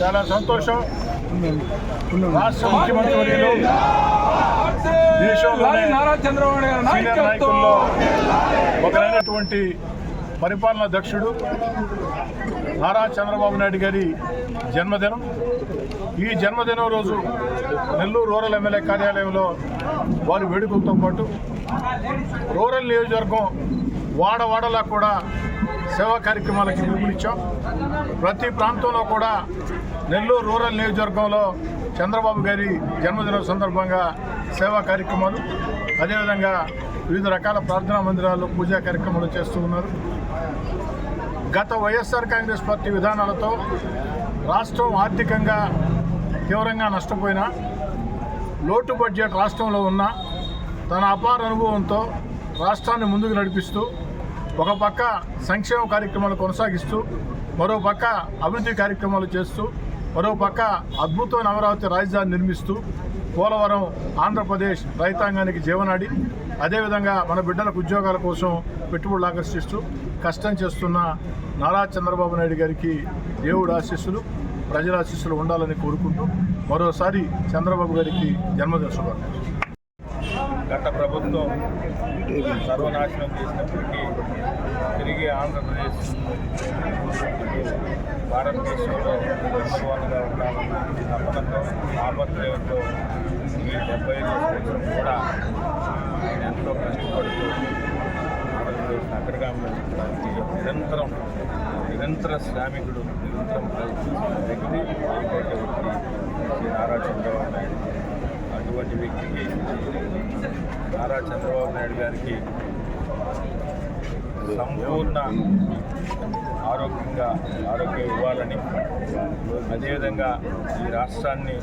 చాలా సంతోషం. రాష్ట్ర ముఖ్యమంత్రి దేశంలోనే సీనియర్ నాయకుల్లో ఒకరైనటువంటి పరిపాలనా దక్షుడు నారా చంద్రబాబు నాయుడు గారి జన్మదినం. ఈ జన్మదినం రోజు నెల్లూరు రూరల్ ఎమ్మెల్యే కార్యాలయంలో వారి వేడుకలతో పాటు రూరల్ నియోజకవర్గం వాడవాడలా కూడా సేవా కార్యక్రమాలకి పిలుపునిచ్చాం. ప్రతి ప్రాంతంలో కూడా నెల్లూరు రూరల్ నియోజకవర్గంలో చంద్రబాబు గారి జన్మదినం సందర్భంగా సేవా కార్యక్రమాలు అదేవిధంగా వివిధ రకాల ప్రార్థనా మందిరాల్లో పూజా కార్యక్రమాలు చేస్తూ ఉన్నారు. గత వైఎస్ఆర్ కాంగ్రెస్ పార్టీ విధానాలతో రాష్ట్రం ఆర్థికంగా తీవ్రంగా నష్టపోయినా లోటు బడ్జెట్ రాష్ట్రంలో ఉన్న తన అపార అనుభవంతో రాష్ట్రాన్ని ముందుకు నడిపిస్తూ ఒక పక్క సంక్షేమ కార్యక్రమాలు కొనసాగిస్తూ మరో పక్క అభివృద్ధి కార్యక్రమాలు చేస్తూ మరో పక్క అద్భుతమైన అమరావతి రాజధాని నిర్మిస్తూ పోలవరం ఆంధ్రప్రదేశ్ రైతాంగానికి జీవనాడి అదేవిధంగా మన బిడ్డలకు ఉద్యోగాల కోసం పెట్టుబడులు ఆకర్షిస్తూ కష్టం చేస్తున్న నారా చంద్రబాబు నాయుడు గారికి దేవుడు ఆశీస్సులు ప్రజల ఆశీస్సులు ఉండాలని కోరుకుంటూ మరోసారి చంద్రబాబు గారికి జన్మదిన శుభాకాంక్షలు. గత ప్రభుత్వం సర్వనాశనం చేసినప్పటికీ తిరిగి ఆంధ్రప్రదేశ్ భారతదేశంలో నెంబర్ వన్గా ఉండాలన్న తపనతో ఆపత్రయంతో ఈ డెబ్బై ఐదు సంవత్సరం కూడా ఆయన ఎంతో కష్టపడుతూ ఆంధ్రప్రదేశ్ అగ్రగామిలో ఉంచడానికి నిరంతరం నిరంతర శ్రామికుడు నిరంతరం ప్రయత్నిస్తున్న వ్యక్తి వ్యక్తి శ్రీ నారా చంద్రబాబు నాయుడు. అటువంటి వ్యక్తికి నారా చంద్రబాబు నాయుడు గారికి సంపూర్ణ ఆరోగ్యంగా ఆరోగ్యం ఇవ్వాలని అదేవిధంగా ఈ రాష్ట్రాన్ని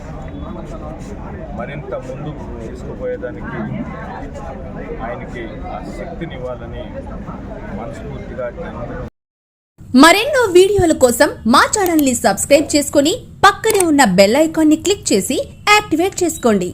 మరింత ముందుకు తీసుకుపోయేదానికి ఆయనకి ఆ శక్తిని ఇవ్వాలని మనస్ఫూర్తిగా మరెన్నో వీడియోల కోసం మా ఛానల్ని సబ్స్క్రైబ్ చేసుకుని పక్కనే ఉన్న బెల్ ఐకాన్ని క్లిక్ చేసి యాక్టివేట్ చేసుకోండి.